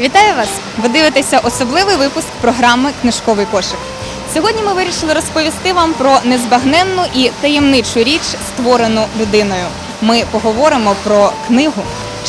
Вітаю вас! Ви дивитеся особливий випуск програми Книжковий кошик. Сьогодні ми вирішили розповісти вам про незбагненну і таємничу річ, створену людиною. Ми поговоримо про книгу.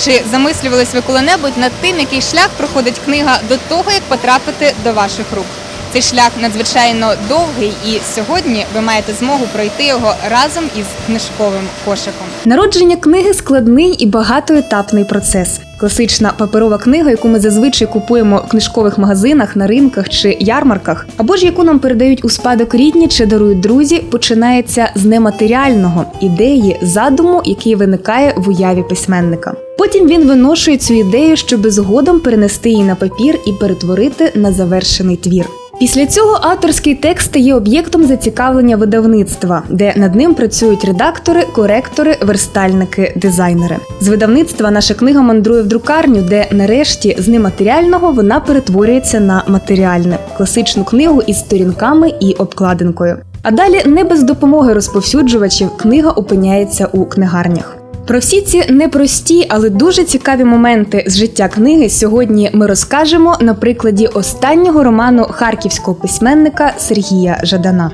Чи замислювались ви коли-небудь над тим, який шлях проходить книга до того, як потрапити до ваших рук? Цей шлях надзвичайно довгий, і сьогодні ви маєте змогу пройти його разом із книжковим кошиком. Народження книги складний і багатоетапний процес. Класична паперова книга, яку ми зазвичай купуємо в книжкових магазинах, на ринках чи ярмарках, або ж яку нам передають у спадок рідні чи дарують друзі, починається з нематеріального ідеї, задуму, який виникає в уяві письменника. Потім він виношує цю ідею, щоб згодом перенести її на папір і перетворити на завершений твір. Після цього авторський текст стає об'єктом зацікавлення видавництва, де над ним працюють редактори, коректори, верстальники, дизайнери. З видавництва наша книга мандрує в друкарню, де нарешті з нематеріального вона перетворюється на матеріальне класичну книгу із сторінками і обкладинкою. А далі не без допомоги розповсюджувачів книга опиняється у книгарнях. Про всі ці непрості, але дуже цікаві моменти з життя книги сьогодні ми розкажемо на прикладі останнього роману харківського письменника Сергія Жадана.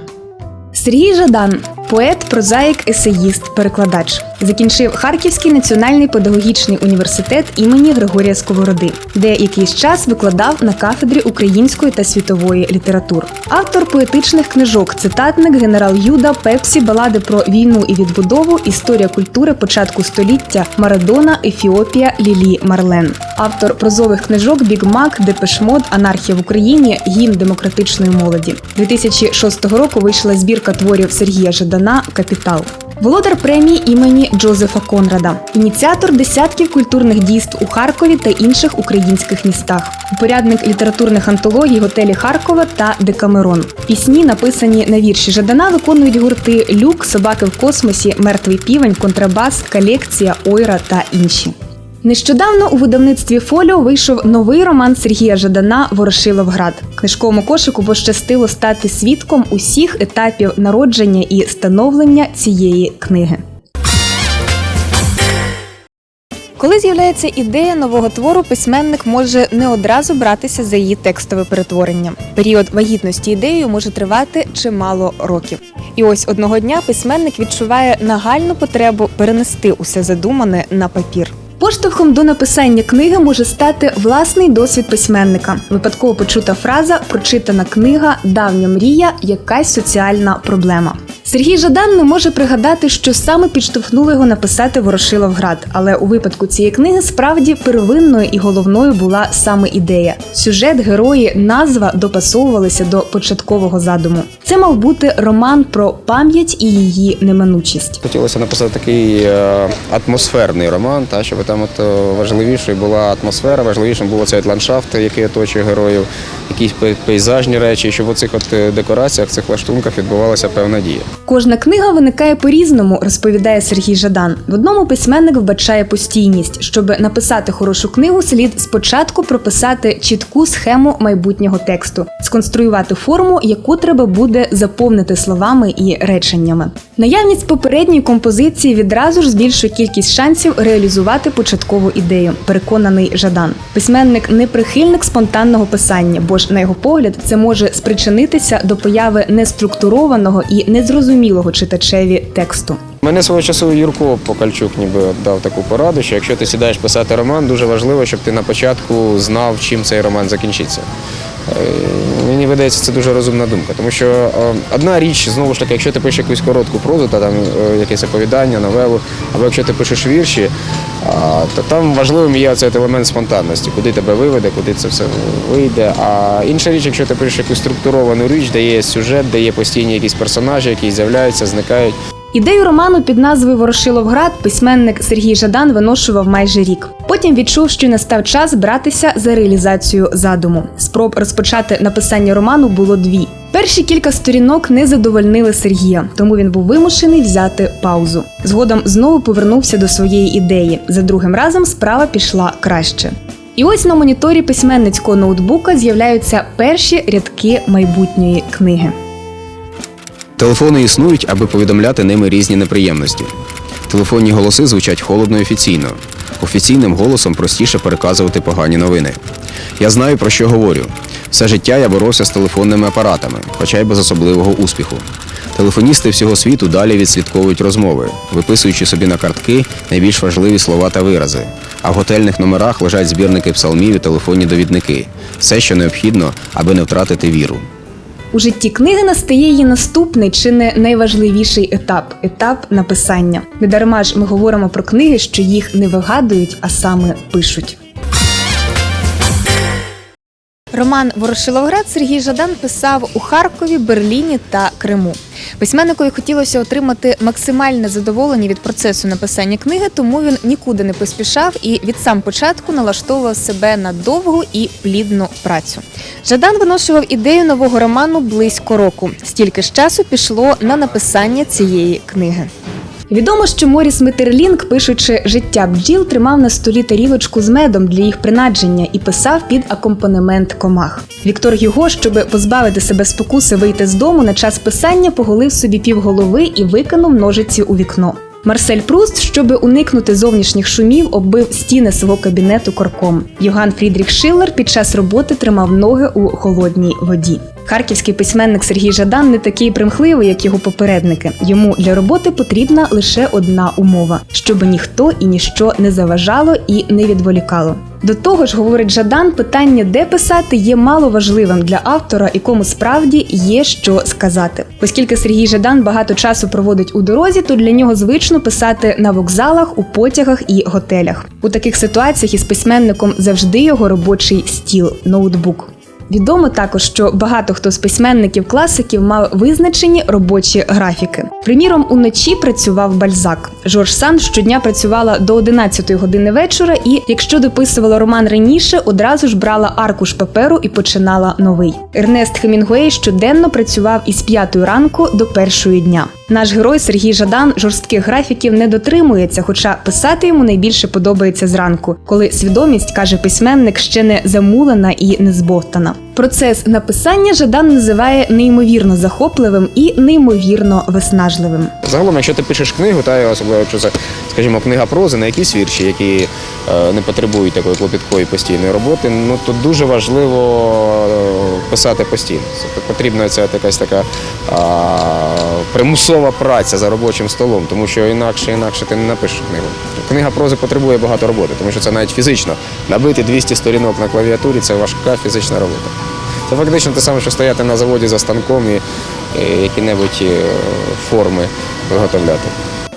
Сергій Жадан поет, прозаїк, есеїст, перекладач. Закінчив Харківський національний педагогічний університет імені Григорія Сковороди, де якийсь час викладав на кафедрі української та світової літератур. Автор поетичних книжок, цитатник, генерал Юда, Пепсі, балади про війну і відбудову, історія культури початку століття, Марадона, Ефіопія, Лілі Марлен. Автор прозових книжок Біг Мак, Депешмод, Анархія в Україні, гімн демократичної молоді. 2006 року вийшла збірка творів Сергія Жадана Капітал. Володар премії імені Джозефа Конрада, ініціатор десятків культурних дійств у Харкові та інших українських містах, упорядник літературних антологій готелі Харкова та Декамерон. Пісні, написані на вірші Жадана, виконують гурти Люк, Собаки в космосі, Мертвий півень, Контрабас, Колекція, Ойра та інші. Нещодавно у видавництві Фоліо вийшов новий роман Сергія Жадана Ворошиловград. Книжковому кошику пощастило стати свідком усіх етапів народження і становлення цієї книги. Коли з'являється ідея нового твору, письменник може не одразу братися за її текстове перетворення. Період вагітності ідеєю може тривати чимало років. І ось одного дня письменник відчуває нагальну потребу перенести усе задумане на папір. Поштовхом до написання книги може стати власний досвід письменника, випадково почута фраза, прочитана книга, давня мрія, якась соціальна проблема. Сергій Жадан не може пригадати, що саме підштовхнуло його написати Ворошиловград, але у випадку цієї книги справді первинною і головною була саме ідея. Сюжет, герої, назва допасовувалися до початкового задуму. Це мав бути роман про пам'ять і її неминучість. Хотілося написати такий е, атмосферний роман, та, щоб там от е, важливішою була атмосфера, важливішим був цей ландшафт, який оточує героїв, якісь пей- пейзажні речі, щоб у цих от е, декораціях, цих лаштунках відбувалася певна дія. Кожна книга виникає по-різному, розповідає Сергій Жадан. В одному письменник вбачає постійність. Щоб написати хорошу книгу, слід спочатку прописати чітку схему майбутнього тексту, сконструювати форму, яку треба буде заповнити словами і реченнями. Наявність попередньої композиції відразу ж збільшує кількість шансів реалізувати початкову ідею. Переконаний Жадан. Письменник не прихильник спонтанного писання, бо ж на його погляд це може спричинитися до появи неструктурованого і незрозумілого читачеві тексту. Мене свого часу Юрко Покальчук ніби дав таку пораду, що якщо ти сідаєш писати роман, дуже важливо, щоб ти на початку знав, чим цей роман закінчиться. Е, Мені видається, це дуже розумна думка, тому що е, одна річ, знову ж таки, якщо ти пишеш якусь коротку прозу, та там е, якесь оповідання, новелу, або якщо ти пишеш вірші, то там важливим є цей елемент спонтанності, куди тебе виведе, куди це все вийде. А інша річ, якщо ти пишеш якусь структуровану річ, де є сюжет, де є постійні якісь персонажі, які з'являються, зникають. Ідею роману під назвою Ворошиловград письменник Сергій Жадан виношував майже рік. Потім відчув, що настав час братися за реалізацію задуму. Спроб розпочати написання роману було дві. Перші кілька сторінок не задовольнили Сергія, тому він був вимушений взяти паузу. Згодом знову повернувся до своєї ідеї. За другим разом справа пішла краще. І ось на моніторі письменницького ноутбука з'являються перші рядки майбутньої книги. Телефони існують, аби повідомляти ними різні неприємності. Телефонні голоси звучать холодно і офіційно. Офіційним голосом простіше переказувати погані новини. Я знаю про що говорю. Все життя я боровся з телефонними апаратами, хоча й без особливого успіху. Телефоністи всього світу далі відслідковують розмови, виписуючи собі на картки найбільш важливі слова та вирази. А в готельних номерах лежать збірники псалмів і телефонні довідники все, що необхідно, аби не втратити віру. У житті книги настає її наступний чи не найважливіший етап етап написання. Недарма ж ми говоримо про книги, що їх не вигадують, а саме пишуть. Роман Ворошиловград Сергій Жадан писав у Харкові, Берліні та Криму. Письменникові хотілося отримати максимальне задоволення від процесу написання книги, тому він нікуди не поспішав і від сам початку налаштовував себе на довгу і плідну працю. Жадан виношував ідею нового роману близько року. Стільки ж часу пішло на написання цієї книги. Відомо, що Моріс Метерлінг, пишучи життя бджіл, тримав на столі тарілочку з медом для їх принадження і писав під акомпанемент комах. Віктор Юго, щоб позбавити себе спокуси вийти з дому на час писання, поголив собі півголови і викинув ножиці у вікно. Марсель Пруст, щоб уникнути зовнішніх шумів, оббив стіни свого кабінету корком. Йоган Фрідріх Шиллер під час роботи тримав ноги у холодній воді. Харківський письменник Сергій Жадан не такий примхливий, як його попередники. Йому для роботи потрібна лише одна умова: щоб ніхто і ніщо не заважало і не відволікало. До того ж, говорить Жадан, питання, де писати, є мало важливим для автора, якому справді є що сказати. Оскільки Сергій Жадан багато часу проводить у дорозі, то для нього звично писати на вокзалах, у потягах і готелях. У таких ситуаціях із письменником завжди його робочий стіл ноутбук. Відомо також, що багато хто з письменників класиків мав визначені робочі графіки. Приміром, уночі працював Бальзак. Жорж Санд щодня працювала до 11 години вечора, і якщо дописувала роман раніше, одразу ж брала аркуш паперу і починала новий. Ернест Хемінгуей щоденно працював із 5 ранку до першої дня. Наш герой Сергій Жадан жорстких графіків не дотримується, хоча писати йому найбільше подобається зранку, коли свідомість каже письменник ще не замулена і не збовтана. Процес написання Жадан називає неймовірно захопливим і неймовірно виснажливим. Загалом, якщо ти пишеш книгу, та особливо якщо це, скажімо, книга прози на якісь вірші, які е, не потребують такої клопіткої постійної роботи, ну то дуже важливо е, писати постійно. Тобто потрібна ця якась така а, примусова праця за робочим столом, тому що інакше інакше ти не напишеш книгу. Книга прози потребує багато роботи, тому що це навіть фізично. Набити 200 сторінок на клавіатурі це важка фізична робота. Це фактично те саме, що стояти на заводі за станком і, які-небудь е, форми виготовляти.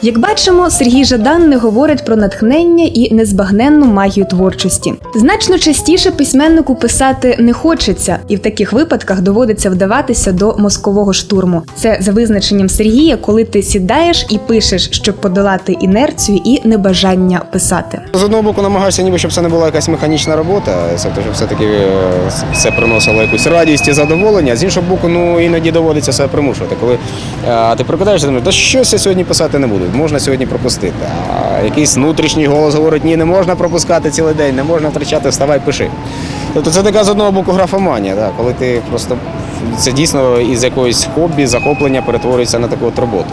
Як бачимо, Сергій Жадан не говорить про натхнення і незбагненну магію творчості. Значно частіше письменнику писати не хочеться, і в таких випадках доводиться вдаватися до мозкового штурму. Це за визначенням Сергія, коли ти сідаєш і пишеш, щоб подолати інерцію і небажання писати. З одного боку намагаюся, ніби щоб це не була якась механічна робота, тобто, щоб все-таки е, це приносило якусь радість і задоволення. З іншого боку, ну іноді доводиться себе примушувати. Коли е, ти прокидаєшся, думаєш, да щось я сьогодні писати не буду, можна сьогодні пропустити. А якийсь внутрішній голос говорить, ні, не можна пропускати цілий день, не можна втрачати, вставай, пиши. Тобто це така з одного боку графоманія, так, коли ти просто це дійсно із якоїсь хобі, захоплення перетворюється на таку от роботу.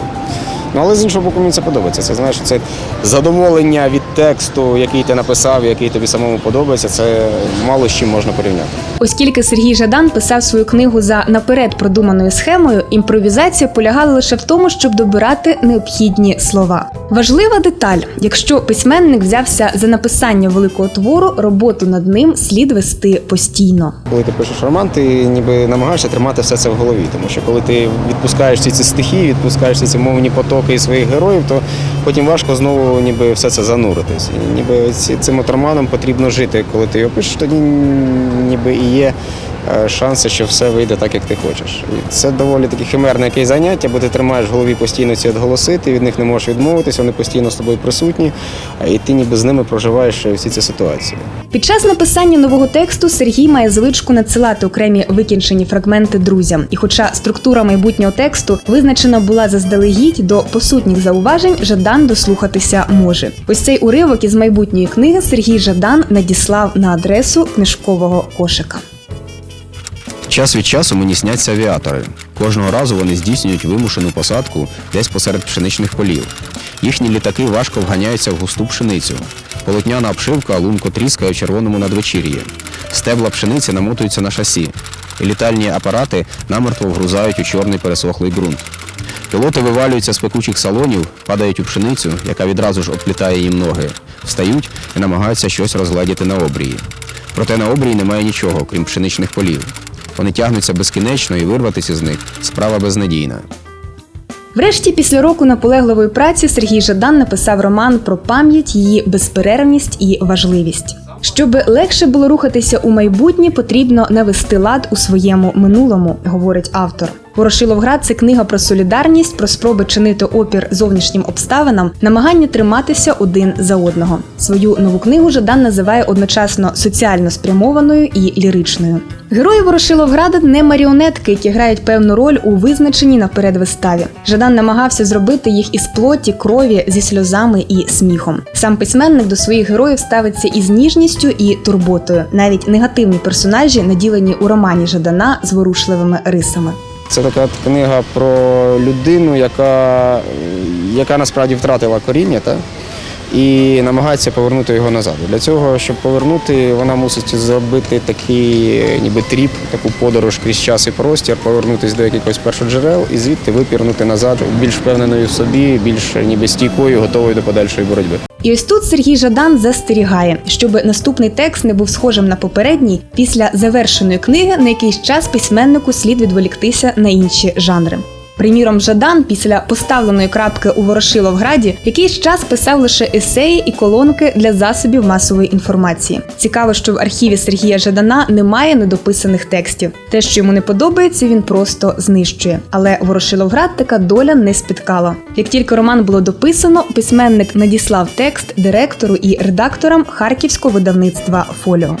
Ну, але з іншого боку, мені це подобається. Це знаєш, це задоволення від тексту, який ти написав, який тобі самому подобається, це мало з чим можна порівняти. Оскільки Сергій Жадан писав свою книгу за наперед продуманою схемою, імпровізація полягала лише в тому, щоб добирати необхідні слова. Важлива деталь: якщо письменник взявся за написання великого твору, роботу над ним слід вести постійно. Коли ти пишеш роман, ти ніби намагаєшся тримати все це в голові. Тому що коли ти відпускаєш ці стихії, відпускаєш ці мовні потоки із своїх героїв, то потім важко знову ніби все це зануритись. І ніби цим отроманом потрібно жити. Коли ти його пишеш, тоді ніби і є шанси, що все вийде так, як ти хочеш. І це доволі таке химерне якесь заняття, бо ти тримаєш в голові постійно ці відголоси, ти від них не можеш відмовитись, вони постійно з тобою присутні, і ти ніби з ними проживаєш всі ці ситуації. Під час написання нового тексту Сергій має звичку надсилати окремі викінчені фрагменти друзям. І хоча структура майбутнього тексту визначена була заздалегідь до посутніх зауважень, Жадан дослухатися може. Ось цей уривок із майбутньої книги Сергій Жадан надіслав на адресу книжкового кошика. Час від часу мені сняться авіатори. Кожного разу вони здійснюють вимушену посадку десь посеред пшеничних полів. Їхні літаки важко вганяються в густу пшеницю. Полотняна обшивка лунко тріскає в червоному надвечір'ї. Стебла пшениці намотуються на шасі. І літальні апарати намертво вгрузають у чорний пересохлий ґрунт. Пілоти вивалюються з пекучих салонів, падають у пшеницю, яка відразу ж обплітає їм ноги, встають і намагаються щось розгледіти на обрії. Проте на обрії немає нічого, крім пшеничних полів. Вони тягнуться безкінечно і вирватися з них справа безнадійна. Врешті, після року наполегливої праці Сергій Жадан написав роман про пам'ять, її безперервність і важливість. Щоб легше було рухатися у майбутнє, потрібно навести лад у своєму минулому, говорить автор. Ворошиловград це книга про солідарність, про спроби чинити опір зовнішнім обставинам, намагання триматися один за одного. Свою нову книгу Жадан називає одночасно соціально спрямованою і ліричною. Герої Ворошиловграда не маріонетки, які грають певну роль у визначеній наперед виставі. Жадан намагався зробити їх із плоті, крові, зі сльозами і сміхом. Сам письменник до своїх героїв ставиться із ніжністю і турботою. Навіть негативні персонажі наділені у романі Жадана зворушливими рисами. Це така книга про людину, яка, яка насправді втратила коріння та? І намагається повернути його назад. Для цього, щоб повернути, вона мусить зробити такий ніби тріп, таку подорож крізь час і простір, повернутися до якихось першоджерел і звідти випірнути назад більш впевненою в собі, більш ніби стійкою, готовою до подальшої боротьби. І ось тут Сергій Жадан застерігає, щоб наступний текст не був схожим на попередній. Після завершеної книги на якийсь час письменнику слід відволіктися на інші жанри. Приміром, Жадан після поставленої крапки у Ворошиловграді якийсь час писав лише есеї і колонки для засобів масової інформації. Цікаво, що в архіві Сергія Жадана немає недописаних текстів. Те, що йому не подобається, він просто знищує. Але Ворошиловград така доля не спіткала. Як тільки роман було дописано, письменник надіслав текст директору і редакторам харківського видавництва Фоліо.